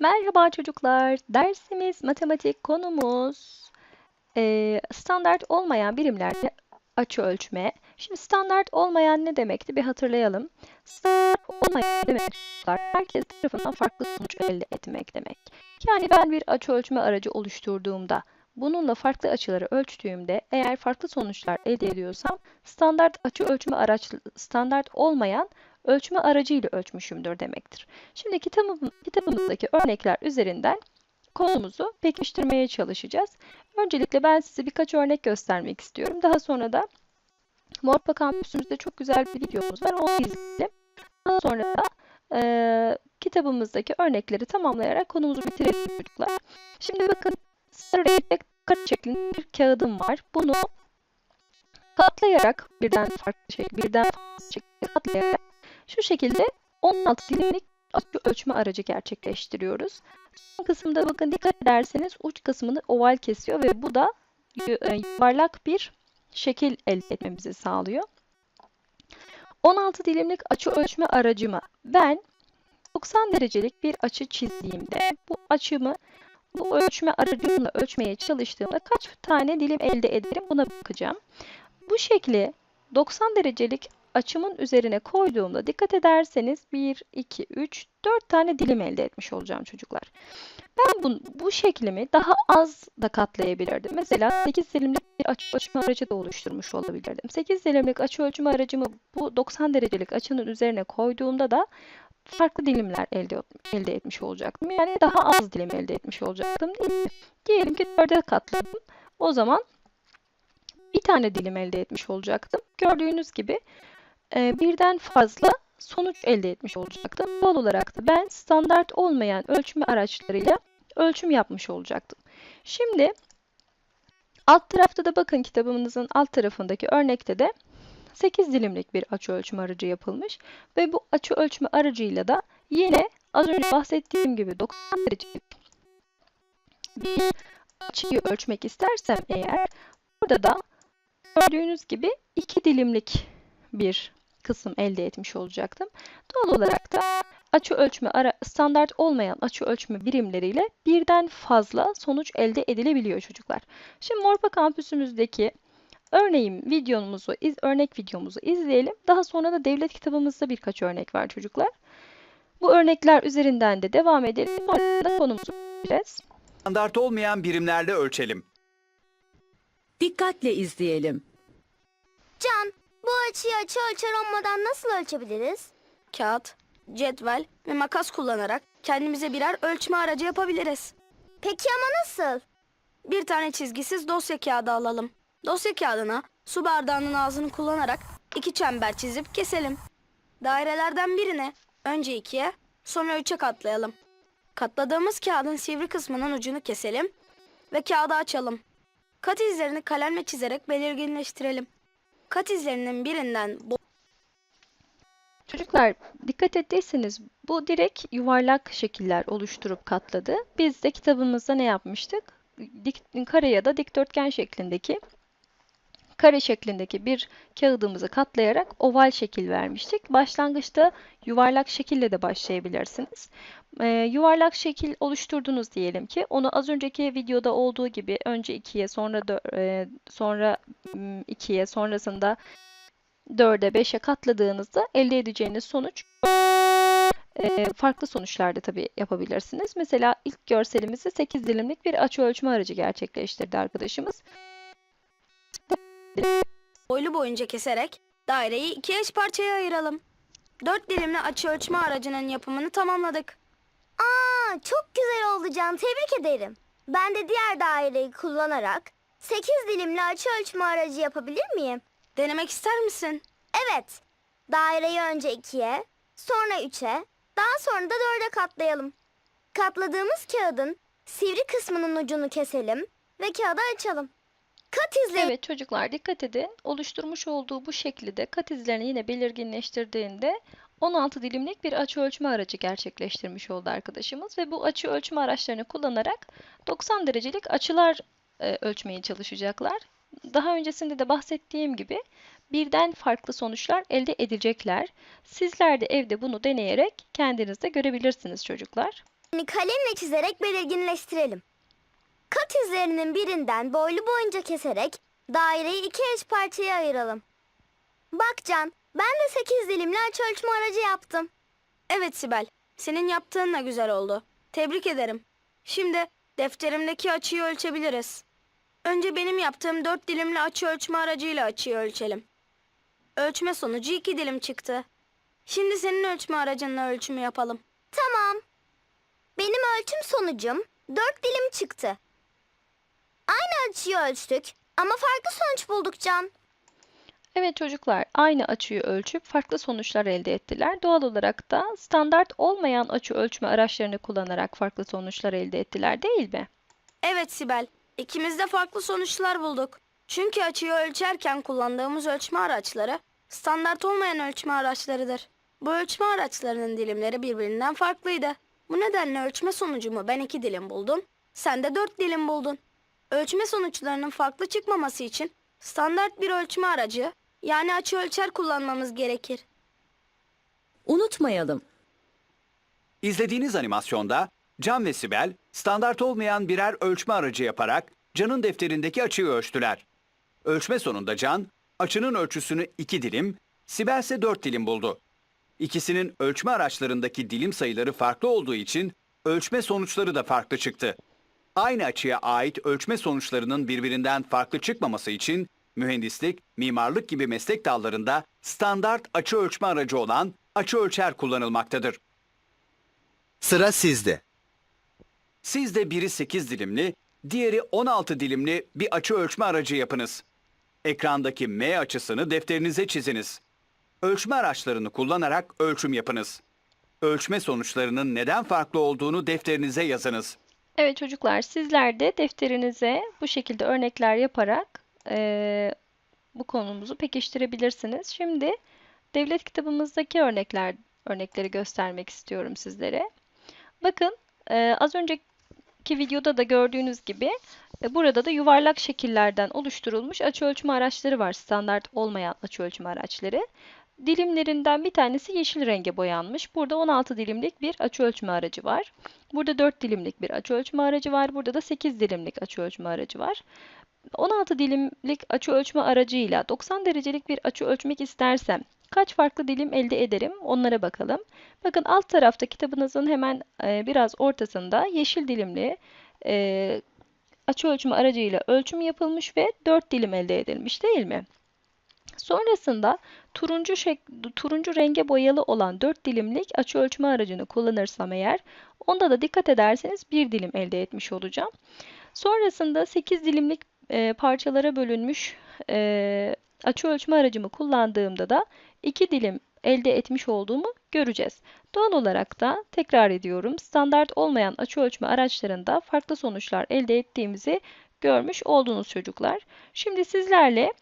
Merhaba çocuklar. Dersimiz matematik konumuz eee, standart olmayan birimlerle açı ölçme. Şimdi standart olmayan ne demekti bir hatırlayalım. Standart olmayan demek çocuklar herkes tarafından farklı sonuç elde etmek demek. Yani ben bir açı ölçme aracı oluşturduğumda bununla farklı açıları ölçtüğümde eğer farklı sonuçlar elde ediyorsam standart açı ölçme araç standart olmayan ölçme aracıyla ölçmüşümdür demektir. Şimdi kitabım, kitabımızdaki örnekler üzerinden konumuzu pekiştirmeye çalışacağız. Öncelikle ben size birkaç örnek göstermek istiyorum. Daha sonra da Morpa kampüsümüzde çok güzel bir videomuz var. Onu izleyelim. Daha sonra da e, kitabımızdaki örnekleri tamamlayarak konumuzu bitirelim çocuklar. Şimdi bakın sarı renkte şeklinde bir kağıdım var. Bunu katlayarak birden farklı şekilde birden fazla şekilde katlayarak şu şekilde 16 dilimlik açı ölçme aracı gerçekleştiriyoruz. Son kısımda bakın dikkat ederseniz uç kısmını oval kesiyor ve bu da yuvarlak bir şekil elde etmemizi sağlıyor. 16 dilimlik açı ölçme aracımı ben 90 derecelik bir açı çizdiğimde bu açımı bu ölçme aracımla ölçmeye çalıştığımda kaç tane dilim elde ederim buna bakacağım. Bu şekli 90 derecelik açımın üzerine koyduğumda dikkat ederseniz 1, 2, 3, 4 tane dilim elde etmiş olacağım çocuklar. Ben bu, bu şeklimi daha az da katlayabilirdim. Mesela 8 dilimlik bir açı ölçme aracı da oluşturmuş olabilirdim. 8 dilimlik açı ölçme aracımı bu 90 derecelik açının üzerine koyduğumda da farklı dilimler elde, elde etmiş olacaktım. Yani daha az dilim elde etmiş olacaktım değil mi? Diyelim ki 4'e katladım. O zaman bir tane dilim elde etmiş olacaktım. Gördüğünüz gibi birden fazla sonuç elde etmiş olacaktım. Doğal olarak da ben standart olmayan ölçme araçlarıyla ölçüm yapmış olacaktım. Şimdi alt tarafta da bakın kitabımızın alt tarafındaki örnekte de 8 dilimlik bir açı ölçme aracı yapılmış ve bu açı ölçme aracıyla da yine az önce bahsettiğim gibi 90 derecelik bir açıyı ölçmek istersem eğer burada da gördüğünüz gibi 2 dilimlik bir kısım elde etmiş olacaktım. Doğal olarak da açı ölçme ara, standart olmayan açı ölçme birimleriyle birden fazla sonuç elde edilebiliyor çocuklar. Şimdi Morpa kampüsümüzdeki örneğin videomuzu, iz, örnek videomuzu izleyelim. Daha sonra da devlet kitabımızda birkaç örnek var çocuklar. Bu örnekler üzerinden de devam edelim. Sonra konumuzu bitireceğiz. Standart olmayan birimlerle ölçelim. Dikkatle izleyelim. Can, bu açıyı açı ölçer olmadan nasıl ölçebiliriz? Kağıt, cetvel ve makas kullanarak kendimize birer ölçme aracı yapabiliriz. Peki ama nasıl? Bir tane çizgisiz dosya kağıdı alalım. Dosya kağıdına su bardağının ağzını kullanarak iki çember çizip keselim. Dairelerden birine önce ikiye sonra üçe katlayalım. Katladığımız kağıdın sivri kısmının ucunu keselim ve kağıdı açalım. Kat izlerini kalemle çizerek belirginleştirelim. Kat izlerinin birinden Çocuklar dikkat ettiyseniz bu direkt yuvarlak şekiller oluşturup katladı. Biz de kitabımızda ne yapmıştık? Dik, kare ya da dikdörtgen şeklindeki kare şeklindeki bir kağıdımızı katlayarak oval şekil vermiştik. Başlangıçta yuvarlak şekille de başlayabilirsiniz. Ee, yuvarlak şekil oluşturdunuz diyelim ki onu az önceki videoda olduğu gibi önce 2'ye sonra e, sonra 2'ye sonrasında 4'e 5'e katladığınızda elde edeceğiniz sonuç e, farklı sonuçlarda tabii yapabilirsiniz. Mesela ilk görselimizde 8 dilimlik bir açı ölçme aracı gerçekleştirdi arkadaşımız. Boylu boyunca keserek daireyi iki eş parçaya ayıralım. Dört dilimli açı ölçme aracının yapımını tamamladık. Aa, çok güzel oldu Can. Tebrik ederim. Ben de diğer daireyi kullanarak 8 dilimli açı ölçme aracı yapabilir miyim? Denemek ister misin? Evet. Daireyi önce 2'ye, sonra 3'e, daha sonra da 4'e katlayalım. Katladığımız kağıdın sivri kısmının ucunu keselim ve kağıdı açalım. Kat izleri Evet çocuklar dikkat edin. Oluşturmuş olduğu bu şekli de kat izlerini yine belirginleştirdiğinde 16 dilimlik bir açı ölçme aracı gerçekleştirmiş oldu arkadaşımız ve bu açı ölçme araçlarını kullanarak 90 derecelik açılar e, ölçmeye çalışacaklar. Daha öncesinde de bahsettiğim gibi birden farklı sonuçlar elde edecekler. Sizler de evde bunu deneyerek kendiniz de görebilirsiniz çocuklar. Yani kalemle çizerek belirginleştirelim. Kat izlerinin birinden boylu boyunca keserek daireyi iki eş parçaya ayıralım. Bak Can, ben de 8 dilimli açıölçme aracı yaptım. Evet Sibel, senin yaptığın da güzel oldu. Tebrik ederim. Şimdi defterimdeki açıyı ölçebiliriz. Önce benim yaptığım dört dilimli açı ölçme aracıyla açıyı ölçelim. Ölçme sonucu iki dilim çıktı. Şimdi senin ölçme aracınla ölçümü yapalım. Tamam. Benim ölçüm sonucum 4 dilim çıktı. Aynı açıyı ölçtük ama farklı sonuç bulduk Can. Evet çocuklar aynı açıyı ölçüp farklı sonuçlar elde ettiler. Doğal olarak da standart olmayan açı ölçme araçlarını kullanarak farklı sonuçlar elde ettiler değil mi? Evet Sibel, ikimiz de farklı sonuçlar bulduk. Çünkü açıyı ölçerken kullandığımız ölçme araçları standart olmayan ölçme araçlarıdır. Bu ölçme araçlarının dilimleri birbirinden farklıydı. Bu nedenle ölçme sonucumu ben iki dilim buldum, sen de dört dilim buldun. Ölçme sonuçlarının farklı çıkmaması için standart bir ölçme aracı yani açı ölçer kullanmamız gerekir. Unutmayalım. İzlediğiniz animasyonda Can ve Sibel standart olmayan birer ölçme aracı yaparak Can'ın defterindeki açıyı ölçtüler. Ölçme sonunda Can, açının ölçüsünü 2 dilim, Sibel ise 4 dilim buldu. İkisinin ölçme araçlarındaki dilim sayıları farklı olduğu için ölçme sonuçları da farklı çıktı. Aynı açıya ait ölçme sonuçlarının birbirinden farklı çıkmaması için mühendislik, mimarlık gibi meslek dallarında standart açı ölçme aracı olan açı ölçer kullanılmaktadır. Sıra sizde. Siz de biri 8 dilimli, diğeri 16 dilimli bir açı ölçme aracı yapınız. Ekrandaki M açısını defterinize çiziniz. Ölçme araçlarını kullanarak ölçüm yapınız. Ölçme sonuçlarının neden farklı olduğunu defterinize yazınız. Evet çocuklar sizler de defterinize bu şekilde örnekler yaparak eee, bu konumuzu pekiştirebilirsiniz. Şimdi devlet kitabımızdaki örnekler örnekleri göstermek istiyorum sizlere. Bakın eee, az önceki videoda da gördüğünüz gibi e, burada da yuvarlak şekillerden oluşturulmuş açıölçme araçları var. Standart olmayan açıölçme araçları. Dilimlerinden bir tanesi yeşil renge boyanmış. Burada 16 dilimlik bir açıölçme aracı var. Burada 4 dilimlik bir açıölçme aracı var. Burada da 8 dilimlik açıölçme aracı var. 16 dilimlik açı ölçme aracıyla 90 derecelik bir açı ölçmek istersem kaç farklı dilim elde ederim? Onlara bakalım. Bakın alt tarafta kitabınızın hemen e, biraz ortasında yeşil dilimli e, açı ölçme aracıyla ölçüm yapılmış ve 4 dilim elde edilmiş değil mi? Sonrasında turuncu turuncu renge boyalı olan 4 dilimlik açı ölçme aracını kullanırsam eğer onda da dikkat ederseniz 1 dilim elde etmiş olacağım. Sonrasında 8 dilimlik e, parçalara bölünmüş e, açı ölçme aracımı kullandığımda da 2 dilim elde etmiş olduğumu göreceğiz. Doğal olarak da tekrar ediyorum standart olmayan açı ölçme araçlarında farklı sonuçlar elde ettiğimizi görmüş oldunuz çocuklar. Şimdi sizlerle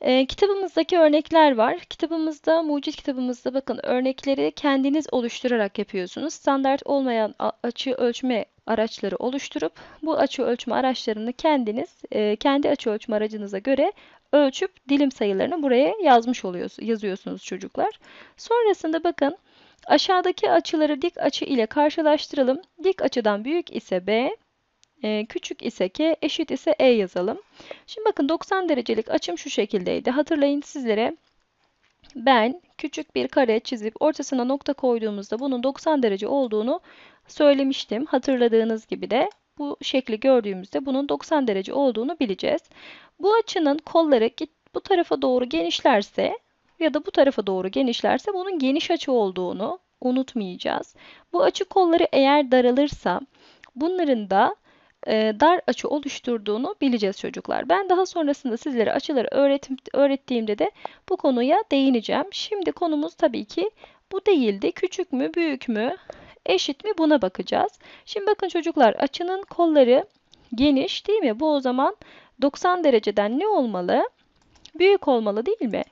e, kitabımızdaki örnekler var. Kitabımızda, mucit kitabımızda bakın örnekleri kendiniz oluşturarak yapıyorsunuz. Standart olmayan açı ölçme araçları oluşturup bu açı ölçme araçlarını kendiniz e, kendi açı ölçme aracınıza göre ölçüp dilim sayılarını buraya yazmış oluyorsunuz, yazıyorsunuz çocuklar. Sonrasında bakın aşağıdaki açıları dik açı ile karşılaştıralım. Dik açıdan büyük ise B, e, küçük ise K, eşit ise E yazalım. Şimdi bakın 90 derecelik açım şu şekildeydi. Hatırlayın sizlere ben küçük bir kare çizip ortasına nokta koyduğumuzda bunun 90 derece olduğunu söylemiştim. Hatırladığınız gibi de bu şekli gördüğümüzde bunun 90 derece olduğunu bileceğiz. Bu açının kolları bu tarafa doğru genişlerse ya da bu tarafa doğru genişlerse bunun geniş açı olduğunu unutmayacağız. Bu açı kolları eğer daralırsa bunların da e, dar açı oluşturduğunu bileceğiz çocuklar. Ben daha sonrasında sizlere açıları öğretim, öğrettiğimde de bu konuya değineceğim. Şimdi konumuz tabii ki bu değildi. Küçük mü, büyük mü, eşit mi buna bakacağız. Şimdi bakın çocuklar açının kolları geniş değil mi? Bu o zaman 90 dereceden ne olmalı? Büyük olmalı değil mi?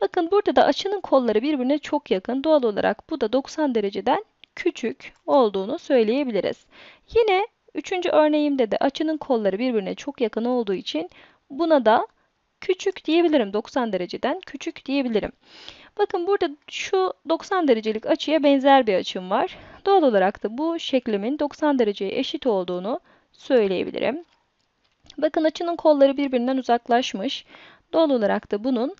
Bakın burada da açının kolları birbirine çok yakın. Doğal olarak bu da 90 dereceden küçük olduğunu söyleyebiliriz. Yine üçüncü örneğimde de açının kolları birbirine çok yakın olduğu için buna da küçük diyebilirim. 90 dereceden küçük diyebilirim. Bakın burada şu 90 derecelik açıya benzer bir açım var. Doğal olarak da bu şeklimin 90 dereceye eşit olduğunu söyleyebilirim. Bakın açının kolları birbirinden uzaklaşmış. Doğal olarak da bunun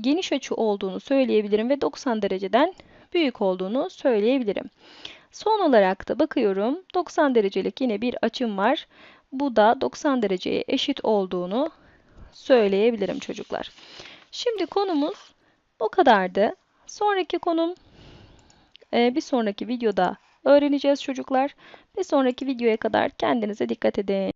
geniş açı olduğunu söyleyebilirim ve 90 dereceden büyük olduğunu söyleyebilirim. Son olarak da bakıyorum 90 derecelik yine bir açım var. Bu da 90 dereceye eşit olduğunu söyleyebilirim çocuklar. Şimdi konumuz bu kadardı. Sonraki konum e, bir sonraki videoda öğreneceğiz çocuklar. Bir sonraki videoya kadar kendinize dikkat edin.